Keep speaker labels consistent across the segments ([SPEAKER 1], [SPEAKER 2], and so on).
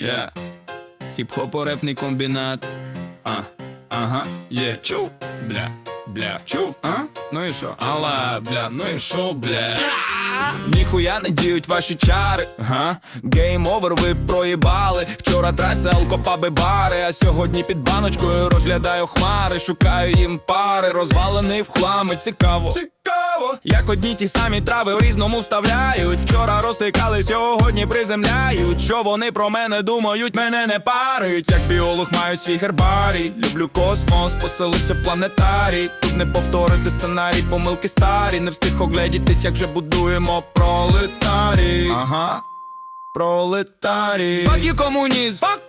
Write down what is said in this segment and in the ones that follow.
[SPEAKER 1] Yeah. Хіп-хопо-репний комбінат. А, ага, є. Чув? Бля, бля, чув, а? Ну і що? Алла, бля, ну і що, бля? Ніхуя не діють ваші чари, га? Гейм овер, ви проїбали. Вчора траса, алкопаби бари, а сьогодні під баночкою розглядаю хмари, шукаю їм пари, розвалений в хлами, цікаво. Цікаво, як одні ті самі трави в різному вставляють. Вчора розтикали, сьогодні приземляють. Що вони про мене думають, мене не парить. Як біолог маю свій гербарій. Люблю космос, поселився в планетарій. Тут не повторити сценарій, помилки старі. Не встиг огледітись, як же будуємо пролетарій. Ага. Пролетарій. Fuck you, комунізм! You!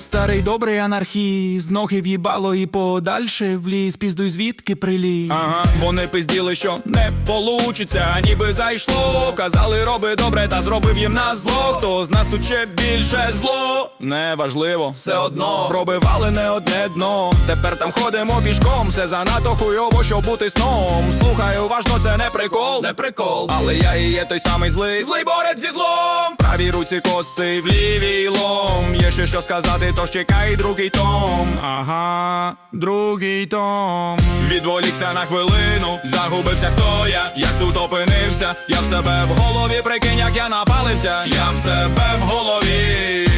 [SPEAKER 1] Тут старий добрий анархіст, ноги в'їбало і подальше в ліс, піздуй звідки приліз. Ага, вони пизділи, що не получиться, ніби зайшло. Казали, роби добре, та зробив їм на зло. Хто з нас тут ще більше зло? Неважливо, все одно пробивали не одне дно. Тепер там ходимо пішком, все занадто хуйово, щоб бути сном. Слухай, уважно, це не прикол, не прикол. Але я і є той самий злий, злий борець зі злом. Правій руці коси, в лівій лом. Є ще що сказати, тож чекай другий том. Ага, другий том. Відволікся на хвилину, загубився, хто я, як тут опинився. Я в себе в голові, прикинь, як я напалився. Я в себе в голові.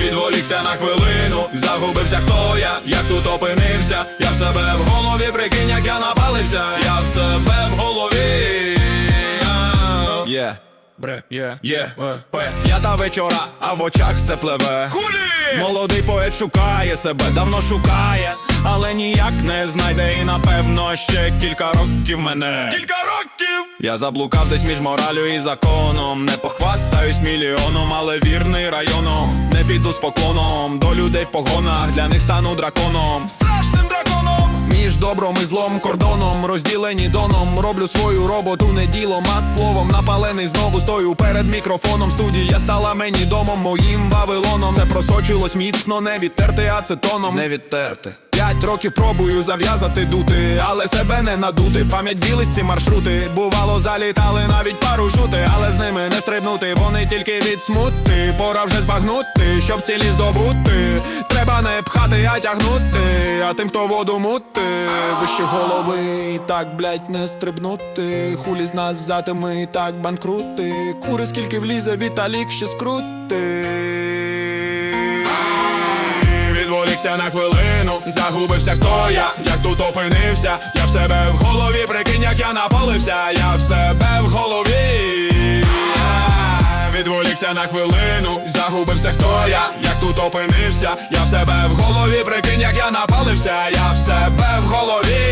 [SPEAKER 1] Відволікся на хвилину, загубився, хто я, як тут опинився. Я в себе в голові, прикинь, як я напалився. Я в себе в голові. Yeah. Бре, є, є, пе. Я та вечора, а в очах все пливе. Хулі! Молодий поет шукає себе, давно шукає, але ніяк не знайде і напевно ще кілька років мене. Кілька років! Я заблукав десь між моралю і законом. Не похвастаюсь мільйоном, але вірний районом. Не піду з поклоном до людей в погонах, для них стану драконом. Страшним драконом! Добром і злом кордоном, розділені доном, роблю свою роботу не ділом, а словом напалений знову стою перед мікрофоном. Студія стала мені домом, моїм вавилоном. Це просочилось міцно, не відтерти ацетоном. Не відтерти. П'ять років пробую зав'язати дути, але себе не надути. В пам'ять вілись ці маршрути. Бувало, залітали навіть парушути, але з ними не стрибнути. Вони тільки від смути. Пора вже збагнути, щоб цілі здобути. Треба не пхати, а тягнути. А тим, хто воду мути, вище голови, і так, блять, не стрибнути. Хулі з нас взяти ми і так банкрути. Кури скільки влізе, Віталік ще скрути. Відволікся на хвилину, загубився, хто я, як тут опинився. Я в себе в голові, прикинь, як я напалився, я в себе в голові. Відволікся на хвилину, загубився, хто я, як тут опинився. Я в себе в голові, прикинь, як я напалився, я в себе в голові.